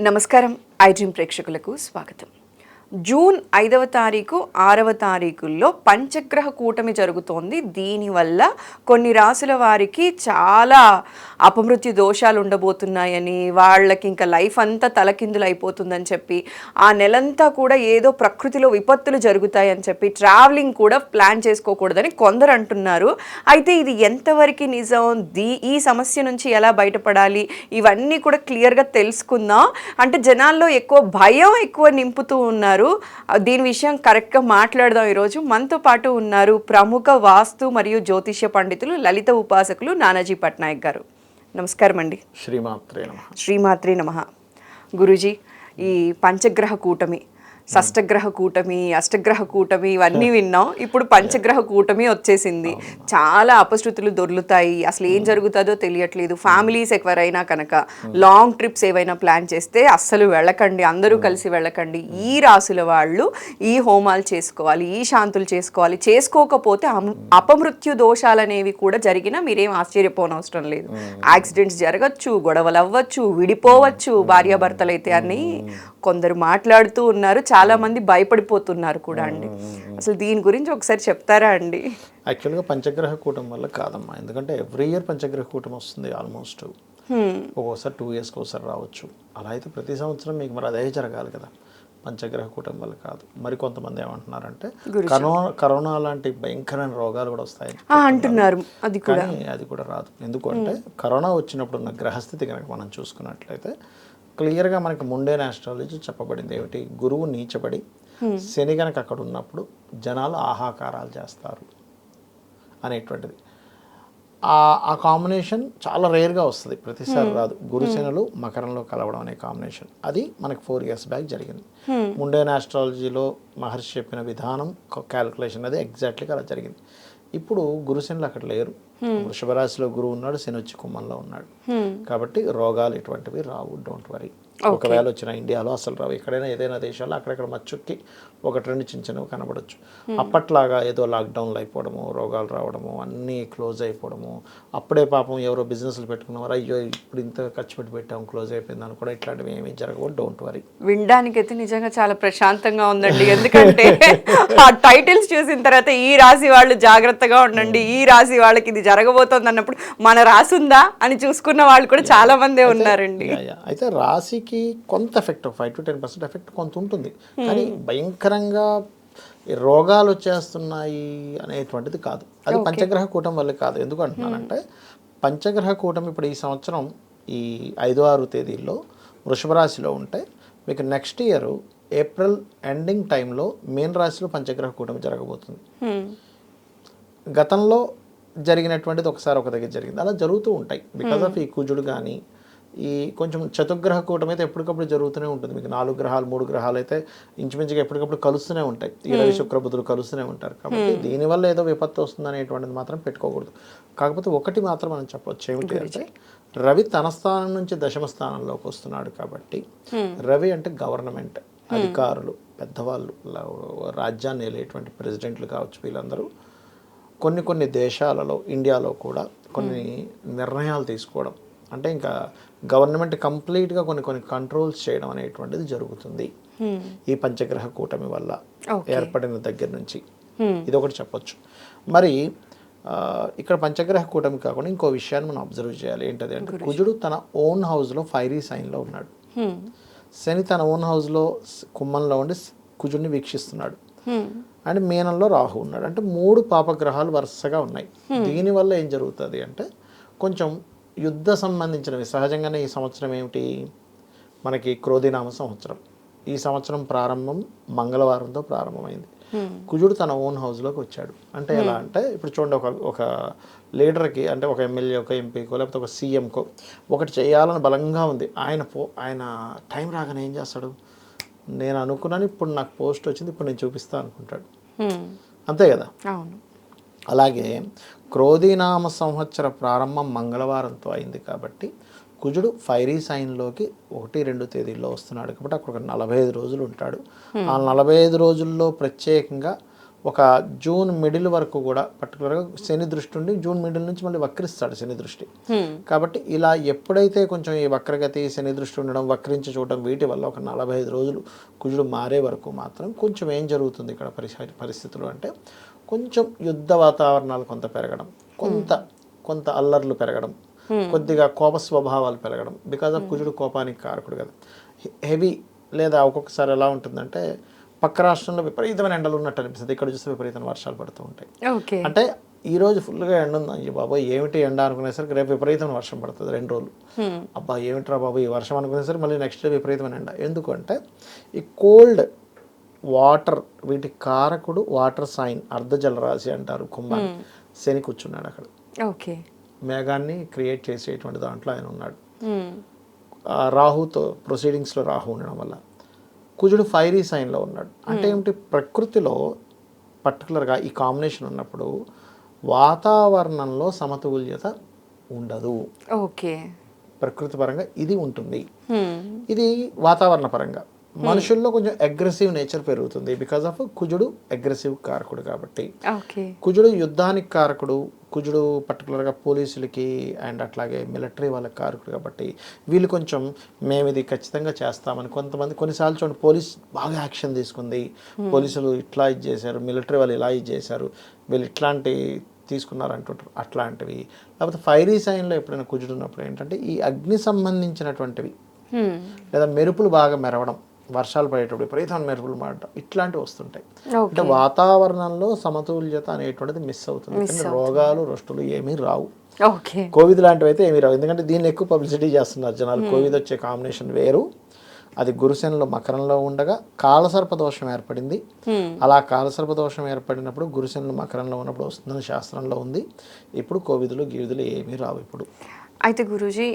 నమస్కారం ఐడ్రీమ్ ప్రేక్షకులకు స్వాగతం. జూన్ ఐదవ తారీఖు ఆరవ తారీఖుల్లో పంచగ్రహ కూటమి జరుగుతోంది. దీనివల్ల కొన్ని రాసుల వారికి చాలా అపమృత్యు దోషాలు ఉండబోతున్నాయని వాళ్ళకి ఇంకా లైఫ్ అంతా తలకిందులు అయిపోతుందని చెప్పి ఆ నెలంతా కూడా ఏదో ప్రకృతిలో విపత్తులు జరుగుతాయని చెప్పి ట్రావెలింగ్ కూడా ప్లాన్ చేసుకోకూడదని కొందరు అంటున్నారు. అయితే ఇది ఎంతవరకు నిజం? దీ ఈ సమస్య నుంచి ఎలా బయటపడాలి? ఇవన్నీ కూడా క్లియర్గా తెలుసుకుందాం. అంటే జనాల్లో ఎక్కువ భయం ఎక్కువ నింపుతూ ఉన్నారు. ఆ, దీని విషయం కరెక్ట్గా మాట్లాడదాం ఈరోజు. మనతో పాటు ఉన్నారు ప్రముఖ వాస్తు మరియు జ్యోతిష్య పండితులు లలిత ఉపాసకులు నానాజీ పట్నాయక్ గారు. నమస్కారం అండి. శ్రీమాత్రే నమ. శ్రీమాత్రి నమ. గురుజీ ఈ పంచగ్రహ కూటమి షష్టగ్రహ కూటమి అష్టగ్రహ కూటమి ఇవన్నీ విన్నాం. ఇప్పుడు పంచగ్రహ కూటమి వచ్చేసింది. చాలా అపశృతులు దొర్లుతాయి. అసలు ఏం జరుగుతుందో తెలియట్లేదు. ఫ్యామిలీస్ ఎవరైనా కనుక లాంగ్ ట్రిప్స్ ఏవైనా ప్లాన్ చేస్తే అస్సలు వెళ్ళకండి. అందరూ కలిసి వెళ్ళకండి. ఈ రాసుల వాళ్ళు ఈ హోమాలు చేసుకోవాలి ఈ శాంతులు చేసుకోవాలి. చేసుకోకపోతే అపమృత్యు దోషాలు అనేవి కూడా జరిగినా మీరేం ఆశ్చర్యపోనవసరం లేదు. యాక్సిడెంట్స్ జరగచ్చు గొడవలు అవ్వచ్చు విడిపోవచ్చు భార్యాభర్తలు అయితే అని కొందరు మాట్లాడుతూ ఉన్నారు. చాలా మంది భయపడిపోతున్నారు కూడా అండి. అసలు దీని గురించి ఒకసారి చెప్తారా అండి? యాక్చువల్గా పంచగ్రహ కూటం వల్ల కాదమ్మా. ఎందుకంటే ఎవ్రీ ఇయర్ పంచగ్రహ కూటం వస్తుంది ఆల్మోస్ట్. ఒక్కోసారి టూ ఇయర్స్కి ఒకసారి రావచ్చు. అలా అయితే ప్రతి సంవత్సరం మీకు మరి అదే జరగాలి కదా. పంచగ్రహ కూటం వల్ల కాదు. మరి కొంతమంది ఏమంటున్నారంటే కరోనా కరోనా లాంటి భయంకరమైన రోగాలు కూడా వస్తాయి అంటున్నారు. అది కూడా. కానీ అది కూడా రాదు. ఎందుకంటే కరోనా వచ్చినప్పుడు ఉన్న గ్రహస్థితి కనుక మనం చూసుకున్నట్లయితే క్లియర్గా మనకి ముండేన్ ఆస్ట్రాలజీ చెప్పబడింది ఏమిటి? గురువు నీచబడి శని కనుక అక్కడ ఉన్నప్పుడు జనాలు ఆహాకారాలు చేస్తారు అనేటువంటిది. ఆ కాంబినేషన్ చాలా రేర్గా వస్తుంది. ప్రతిసారి రాదు. గురుశనులు మకరంలో కలవడం అనే కాంబినేషన్ అది మనకి ఫోర్ ఇయర్స్ బ్యాక్ జరిగింది. ముండేన్ ఆస్ట్రాలజీలో మహర్షి చెప్పిన విధానం క్యాలిక్యులేషన్ అది ఎగ్జాక్ట్లీగా అలా జరిగింది. ఇప్పుడు గురుశనులు అక్కడ లేరు. వృషభ రాశిలో గురువు ఉన్నాడు శని వచ్చి కుంభంలో ఉన్నాడు. కాబట్టి రోగాలు ఇటువంటివి రావు డోంట్ వరీ ఒకవేళ వచ్చిన ఇండియాలో అసలు రావు. ఎక్కడైనా ఏదైనా దేశాల్లో అక్కడక్కడ మచ్చుక్కి ఒకటి రెండు చిన్న చిన్నవి కనబడచ్చు. అప్పట్లాగా ఏదో లాక్డౌన్లు అయిపోవడము రోగాలు రావడము అన్నీ క్లోజ్ అయిపోవడము అప్పుడే పాపం ఎవరో బిజినెస్లు పెట్టుకున్నవారు అయ్యో ఇప్పుడు ఇంత ఖర్చు పెట్టి పెట్టాం క్లోజ్ అయిపోయింది అని కూడా ఇట్లాంటివి ఏమీ జరగవు డోంట్ వరీ. వినడానికైతే నిజంగా చాలా ప్రశాంతంగా ఉందండి. ఎందుకంటే ఆ టైటిల్స్ చూసిన తర్వాత ఈ రాశి వాళ్ళు జాగ్రత్తగా ఉండండి ఈ రాశి వాళ్ళకి ఇది జరగబోతోంది అన్నప్పుడు మన రాసి ఉందా అని చూసుకున్న వాళ్ళు కూడా చాలా మందే ఉన్నారండి. అయితే రాశికి కొంత effect five to ten percent effect కొంత ఉంటుంది. కానీ భయంకరంగా ఈ రోగాలు వచ్చేస్తున్నాయి అనేటువంటిది కాదు. అది పంచగ్రహ కూటం వల్ల కాదు. ఎందుకు అంటున్నానంటే పంచగ్రహ కూటం ఇప్పుడు ఈ సంవత్సరం ఈ ఐదో ఆరు తేదీల్లో వృషభ రాశిలో ఉంటే మీకు నెక్స్ట్ ఇయర్ ఏప్రిల్ ఎండింగ్ టైంలో మీన రాశిలో పంచగ్రహ కూటమి జరగబోతుంది. హ్మ్. గతంలో జరిగినటువంటిది ఒకసారి ఒక దగ్గర జరిగింది. అలా జరుగుతూ ఉంటాయి. బికాస్ ఆఫ్ ఈ కుజుడు కానీ ఈ కొంచెం చతుర్గ్రహ కూటమి అయితే ఎప్పటికప్పుడు జరుగుతూనే ఉంటుంది. మీకు నాలుగు గ్రహాలు మూడు గ్రహాలు అయితే ఇంచుమించుగా ఎప్పటికప్పుడు కలుస్తూనే ఉంటాయి. ఈ రవి శుక్ర బుధులు కలుస్తూనే ఉంటారు. కాబట్టి దీనివల్ల ఏదో విపత్తు వస్తుంది అనేటువంటిది మాత్రం పెట్టుకోకూడదు. కాకపోతే ఒకటి మాత్రం మనం చెప్పొచ్చు ఏమిటి అంటే రవి తన స్థానం నుంచి దశమ స్థానంలోకి వస్తున్నాడు కాబట్టి రవి అంటే గవర్నమెంట్ అధికారులు పెద్దవాళ్ళు రాజ్యాన్ని వెళ్ళేటువంటి ప్రెసిడెంట్లు కావచ్చు వీళ్ళందరూ కొన్ని కొన్ని దేశాలలో ఇండియాలో కూడా కొన్ని నిర్ణయాలు తీసుకోవడం. అంటే ఇంకా గవర్నమెంట్ కంప్లీట్గా కొన్ని కొన్ని కంట్రోల్స్ చేయడం అనేటువంటిది జరుగుతుంది. ఈ పంచగ్రహ కూటమి వల్ల ఏర్పడిన దగ్గర నుంచి. ఇది ఒకటి చెప్పొచ్చు. మరి ఇక్కడ పంచగ్రహ కూటమి కాకుండా ఇంకో విషయాన్ని మనం అబ్జర్వ్ చేయాలి. ఏంటది అంటే కుజుడు తన ఓన్ హౌస్లో ఫైరీ సైన్లో ఉన్నాడు. శని తన ఓన్ హౌస్లో కుంభంలో ఉండి కుజుడిని వీక్షిస్తున్నాడు. అండ్ మీనంలో రాహు ఉన్నాడు. అంటే మూడు పాపగ్రహాలు వరుసగా ఉన్నాయి. దీనివల్ల ఏం జరుగుతుంది అంటే కొంచెం యుద్ధ సంబంధించినవి. సహజంగానే ఈ సంవత్సరం ఏమిటి? మనకి క్రోధినామ సంవత్సరం. ఈ సంవత్సరం ప్రారంభం మంగళవారంతో ప్రారంభమైంది. కుజుడు తన ఓన్ హౌస్లోకి వచ్చాడు. అంటే ఎలా అంటే ఇప్పుడు చూడండి ఒక ఒక లీడర్కి అంటే ఒక ఎమ్మెల్యే ఒక ఎంపీకో లేకపోతే ఒక సీఎంకో ఒకటి చేయాలని బలంగా ఉంది. ఆయన పో ఆయన టైం రాగానే ఏం చేస్తాడు? నేను అనుకున్నాను ఇప్పుడు నాకు పోస్ట్ వచ్చింది ఇప్పుడు నేను చూపిస్తా అనుకుంటాడు. అంతే కదా? అవును. అలాగే క్రోధీనామ సంవత్సర ప్రారంభం మంగళవారంతో అయింది కాబట్టి కుజుడు ఫైరీ సైన్లోకి ఒకటి రెండు తేదీల్లో వస్తున్నాడు కాబట్టి అక్కడ ఒక నలభై ఐదు రోజులు ఉంటాడు. ఆ నలభై ఐదు రోజుల్లో ప్రత్యేకంగా ఒక జూన్ మిడిల్ వరకు కూడా పర్టికులర్గా శని దృష్టి ఉండి జూన్ మిడిల్ నుంచి మళ్ళీ వక్రిస్తాడు శని దృష్టి. కాబట్టి ఇలా ఎప్పుడైతే కొంచెం ఈ వక్రగతి శని దృష్టి ఉండడం వక్రించి చూడడం వీటి వల్ల ఒక నలభై ఐదు రోజులు కుజుడు మారే వరకు మాత్రం కొంచెం ఏం జరుగుతుంది ఇక్కడ పరిస్థితి పరిస్థితులు అంటే కొంచెం యుద్ధ వాతావరణాలు కొంత పెరగడం కొంత కొంత అల్లర్లు పెరగడం కొద్దిగా కోప స్వభావాలు పెరగడం బికాజ్ ఆఫ్ కుజుడు కోపానికి కారకుడు కదా. హెవీ లేదా ఒక్కొక్కసారి ఎలా ఉంటుందంటే పక్క రాష్ట్రంలో విపరీతమైన ఎండలు ఉన్నట్టు అనిపిస్తుంది. ఇక్కడ చూస్తే విపరీతమైన వర్షాలు పడుతూ ఉంటాయి. అంటే ఈ రోజు ఫుల్గా ఎండ ఉంది. అయ్యో బాబాయ్ ఏమిటి ఎండ అనుకునేసరికి రేపు విపరీతమైన వర్షం పడుతుంది రెండు రోజులు. అబ్బా ఏమిట్రా బాబు ఈ వర్షం అనుకునేసరికి మళ్ళీ నెక్స్ట్ డే విపరీతమైన ఎండ. ఎందుకంటే ఈ కోల్డ్ వాటర్ వీటి కారకుడు వాటర్ సైన్ అర్ధ జలరాశి అంటారు కుంభాన్ని. శని కూర్చున్నాడు అక్కడ. ఓకే. మేఘాన్ని క్రియేట్ చేసేటువంటి దాంట్లో ఆయన ఉన్నాడు. రాహుతో ప్రొసీడింగ్స్లో రాహు ఉండడం వల్ల. కుజుడు ఫైరీ సైన్లో ఉన్నాడు. అంటే ఏమిటి? ప్రకృతిలో పర్టికులర్గా ఈ కాంబినేషన్ ఉన్నప్పుడు వాతావరణంలో సమతుల్యత ఉండదు. ఓకే. ప్రకృతి పరంగా ఇది ఉంటుంది. ఇది వాతావరణ పరంగా. మనుషుల్లో కొంచెం అగ్రెసివ్ నేచర్ పెరుగుతుంది. బికాస్ ఆఫ్ కుజుడు అగ్రెసివ్ కారకుడు కాబట్టి. కుజుడు యుద్ధానికి కారకుడు కుజుడు పర్టికులర్గా పోలీసులకి అండ్ అట్లాగే మిలిటరీ వాళ్ళకి కారకుడు కాబట్టి వీళ్ళు కొంచెం మేము ఇది ఖచ్చితంగా చేస్తామని కొంతమంది కొన్నిసార్లు చూడండి పోలీస్ బాగా యాక్షన్ తీసుకుంది. పోలీసులు ఇట్లా ఇది చేశారు మిలిటరీ వాళ్ళు ఇలా ఇది చేశారు వీళ్ళు ఇట్లాంటి తీసుకున్నారు అంటుంటారు అట్లాంటివి. లేకపోతే ఫైరీ సైన్లో ఎప్పుడైనా కుజుడు ఉన్నప్పుడు ఏంటంటే ఈ అగ్ని సంబంధించినటువంటివి. లేదా మెరుపులు బాగా మెరవడం. వర్షాలు పడేటప్పుడు విపరీతమైన మెరుపులు పడటం ఇట్లాంటివి వస్తుంటాయి. అంటే వాతావరణంలో సమతుల్యత అనేటువంటిది మిస్ అవుతుంది. రోగాలు రొస్టులు ఏమీ రావు. కోవిడ్ లాంటివి అయితే ఏమీ రావు. ఎందుకంటే దీన్ని ఎక్కువ పబ్లిసిటీ చేస్తున్నారు జనాలు. కోవిడ్ వచ్చే కాంబినేషన్ వేరు. అది గురుశనులో మకరంలో ఉండగా కాలసర్ప దోషం ఏర్పడింది. అలా కాలసర్ప దోషం ఏర్పడినప్పుడు గురుశనులు మకరంలో ఉన్నప్పుడు వస్తుందని శాస్త్రంలో ఉంది. ఇప్పుడు కోవిదులు గీవిదులు ఏమీ రావు ఇప్పుడు. అయితే గురూజీ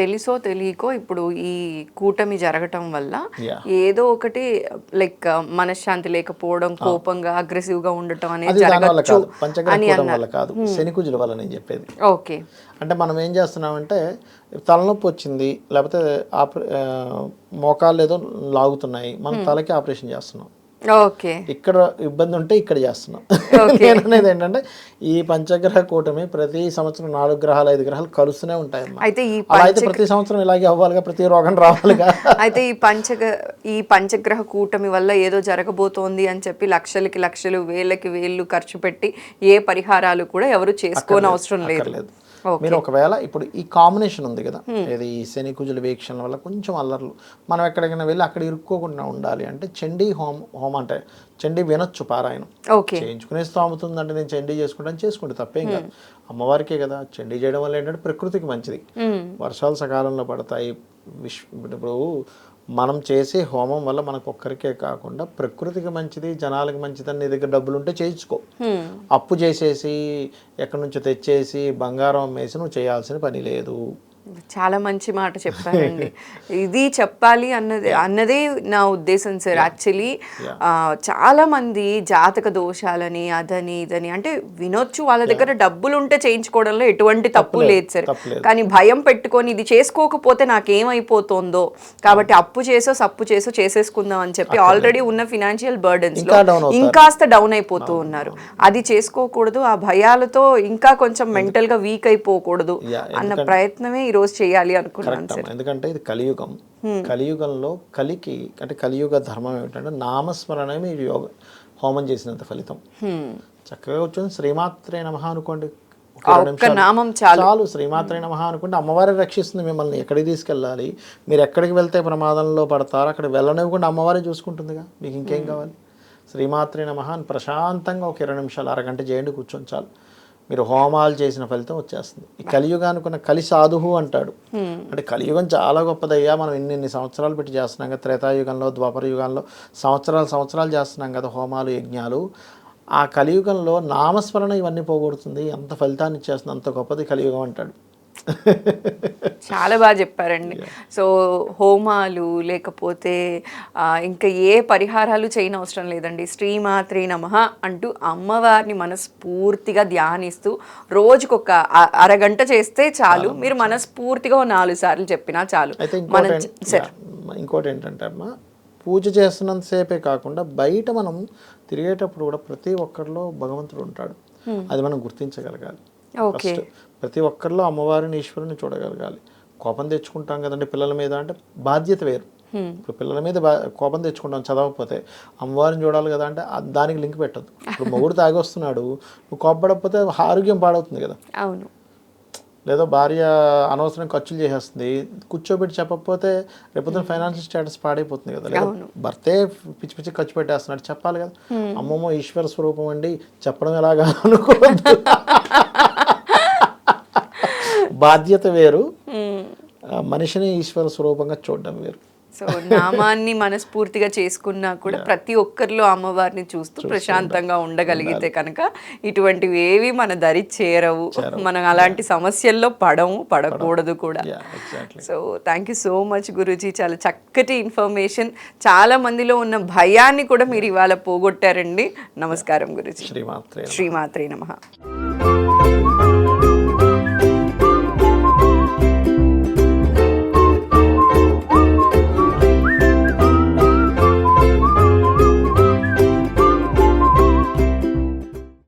తెలుసో తెలియకో ఇప్పుడు ఈ కూటమి జరగటం వల్ల. ఏదో ఒకటి లైక్ మనశ్శాంతి లేకపోవడం కోపంగా అగ్రెసివ్గా ఉండటం అనేది జరగచ్చు అని వల్ల కాదు. శని కుజుల వల్ల నేను చెప్పేది. ఓకే. అంటే మనం ఏం చేస్తున్నామంటే తలనొప్పి వచ్చింది లేకపోతే ఆపరే మోకాళ్ళు ఏదో లాగుతున్నాయి మనం తలకి ఆపరేషన్ చేస్తున్నాం. ఓకే. ఇక్కడ ఇబ్బంది ఉంటే ఇక్కడ చేస్తున్నాం. నేను అనేది ఏంటంటే ఈ పంచగ్రహ కూటమి ప్రతి సంవత్సరం నాలుగు గ్రహాలు ఐదు గ్రహాలు కలుస్తూనే ఉంటాయమ్మా అయితే ఈ అయితే ప్రతి సంవత్సరం ఇలాగే అవ్వాలిగా ప్రతి రోగం రావాలిగా. అయితే ఈ పంచగ ఈ పంచగ్రహ కూటమి వల్ల ఏదో జరగబోతోంది అని చెప్పి లక్షలకి లక్షలు వేలకి వేలు ఖర్చు పెట్టి ఏ పరిహారాలు కూడా ఎవరు చేసుకోని అవసరం లేదు. మీరు ఒకవేళ ఇప్పుడు ఈ కాంబినేషన్ ఉంది కదా ఇది ఈ శని కుజుల వీక్షణ వల్ల కొంచెం అల్లర్లు. మనం ఎక్కడికైనా వెళ్ళి అక్కడ ఇరుక్కోకుండా ఉండాలి అంటే చండీ హోమ్ హోమ్ అంటే చండీ వినొచ్చు పారాయణం. ఓకే చేయించుకునే స్తోమత అంటే నేను చండీ చేసుకుంటాను చేసుకుంటే తప్పేం కాదు. అమ్మవారికే కదా చండీ చేయడం వల్ల ఏంటంటే ప్రకృతికి మంచిది. వర్షాలు సకాలంలో పడతాయి. విశ్వ ఇప్పుడు మనం చేసే హోమం వల్ల మనకు ఒక్కరికే కాకుండా ప్రకృతికి మంచిది జనాలకి మంచిది అని నీ దగ్గర డబ్బులు ఉంటే చేయించుకో అప్పు చేసేసి ఎక్కడి నుంచో తెచ్చేసి బంగారం అమ్మేసి నువ్వు చేయాల్సిన పని లేదు. చాలా మంచి మాట చెప్పారండి. ఇది చెప్పాలి అన్నది అన్నదే నా ఉద్దేశం సార్. యాక్చువల్లీ చాలా మంది జాతక దోషాలని అదని ఇదని అంటే వినొచ్చు వాళ్ళ దగ్గర డబ్బులు ఉంటే చేయించుకోవడంలో ఎటువంటి తప్పు లేదు. సార్. కానీ భయం పెట్టుకొని ఇది చేసుకోకపోతే నాకేమైపోతుందో కాబట్టి అప్పు చేసో సప్పు చేసో చేసేసుకుందాం అని చెప్పి ఆల్రెడీ ఉన్న ఫినాన్షియల్ బర్డెన్స్. ఇంకాస్త డౌన్ అయిపోతూ ఉన్నారు. అది చేసుకోకూడదు ఆ భయాలతో ఇంకా కొంచెం మెంటల్గా వీక్ అయిపోకూడదు అన్న ప్రయత్నమే ఈ రోజు చేయాలి అనుకున్నాను అమ్మ. ఎందుకంటే ఇది కలియుగం. కలియుగంలో కలికి అంటే కలియుగ ధర్మం ఏమిటంటే నామస్మరణమే మీరు యోగ హోమం చేసినంత ఫలితం. చక్కగా కూర్చొని శ్రీమాత్రే నమః అనుకోండి. నామం చాలు. చాలు శ్రీమాత్రే నమః అనుకుంటే అమ్మవారే రక్షిస్తుంది మిమ్మల్ని. ఎక్కడికి తీసుకెళ్ళాలి? మీరు ఎక్కడికి వెళ్తే ప్రమాదంలో పడతారో అక్కడ వెళ్ళనివ్వకుండా అమ్మవారే చూసుకుంటుందిగా. మీకు ఇంకేం కావాలి? శ్రీమాత్రే నమః అని ప్రశాంతంగా ఒక ఇరవై నిమిషాలు అరగంట చేయండి కూర్చొని చాలు. మీరు హోమాలు చేసిన ఫలితం వచ్చేస్తుంది. ఈ కలియుగానికి ఉన్న కలి సాధువు అంటాడు. అంటే కలియుగం చాలా గొప్పదయ్యా. మనం ఇన్ని ఇన్ని సంవత్సరాలు పెట్టి చేస్తున్నాం కదా. త్రేతాయుగంలో ద్వాపర యుగంలో సంవత్సరాలు సంవత్సరాలు చేస్తున్నాం కదా హోమాలు యజ్ఞాలు. ఆ కలియుగంలో నామస్మరణ ఇవన్నీ పోగొడుతుంది. అంత ఫలితాన్ని ఇచ్చేస్తుంది అంత గొప్పది కలియుగం అంటాడు. చాలా బాగా చెప్పారండి. సో హోమాలు లేకపోతే ఇంకా ఏ పరిహారాలు చేయని అవసరం లేదండి. శ్రీమాత్రే నమ అంటూ అమ్మవారిని మనస్ఫూర్తిగా ధ్యానిస్తూ రోజుకొక అరగంట చేస్తే చాలు. మీరు మనస్ఫూర్తిగా నాలుగు సార్లు చెప్పినా చాలు. మనం ఇంకోటి సరే. ఇంకోటి ఏంటంటే అమ్మా పూజ చేస్తున్నంతసేపే కాకుండా బయట మనం తిరిగేటప్పుడు కూడా ప్రతి ఒక్కరిలో భగవంతుడు ఉంటాడు. అది మనం గుర్తించగలగాలి. ఓకే. ప్రతి ఒక్కరిలో అమ్మవారిని ఈశ్వరుని చూడగలగాలి. కోపం తెచ్చుకుంటాం కదండి పిల్లల మీద అంటే బాధ్యత వేరు. ఇప్పుడు పిల్లల మీద బా- కోపం తెచ్చుకుంటాం చదవకపోతే అమ్మవారిని చూడాలి కదా అంటే దానికి లింక్ పెట్టద్దు. ఇప్పుడు మొగుడు తాగి వస్తున్నాడు నువ్వు కోపపడకపోతే ఆరోగ్యం పాడవుతుంది కదా. అవును. లేదా భార్య అనవసరం ఖర్చులు చేసేస్తుంది కూర్చోబెట్టి చెప్పకపోతే రేపొద్దున ఫైనాన్షియల్ స్టేటస్ పాడైపోతుంది కదా. లేదా భర్తే పిచ్చి పిచ్చి ఖర్చు పెట్టేస్తున్నాడు చెప్పాలి కదా. అమ్మమ్మ ఈశ్వర స్వరూపం అండి చెప్పడం ఎలాగా అనుకోవద్దు. బాధ్యత వేరు. మనిషిని ఈశ్వర స్వరూపంగా చూడడం వేరు. సో నామాన్ని మనస్ఫూర్తిగా చేసుకున్నా కూడా ప్రతి ఒక్కరిలో అమ్మవారిని చూస్తూ ప్రశాంతంగా ఉండగలిగితే కనుక ఇటువంటివి ఏవి మన దరి చేరవు. మనం అలాంటి సమస్యల్లో పడము పడకూడదు కూడా. So thank you so much Guruji. చాలా చక్కటి ఇన్ఫర్మేషన్ చాలా మందిలో ఉన్న భయాన్ని కూడా మీరు ఇవాళ పోగొట్టారండి. నమస్కారం గురూజీ. శ్రీమాత్రే శ్రీమాత్రే నమః.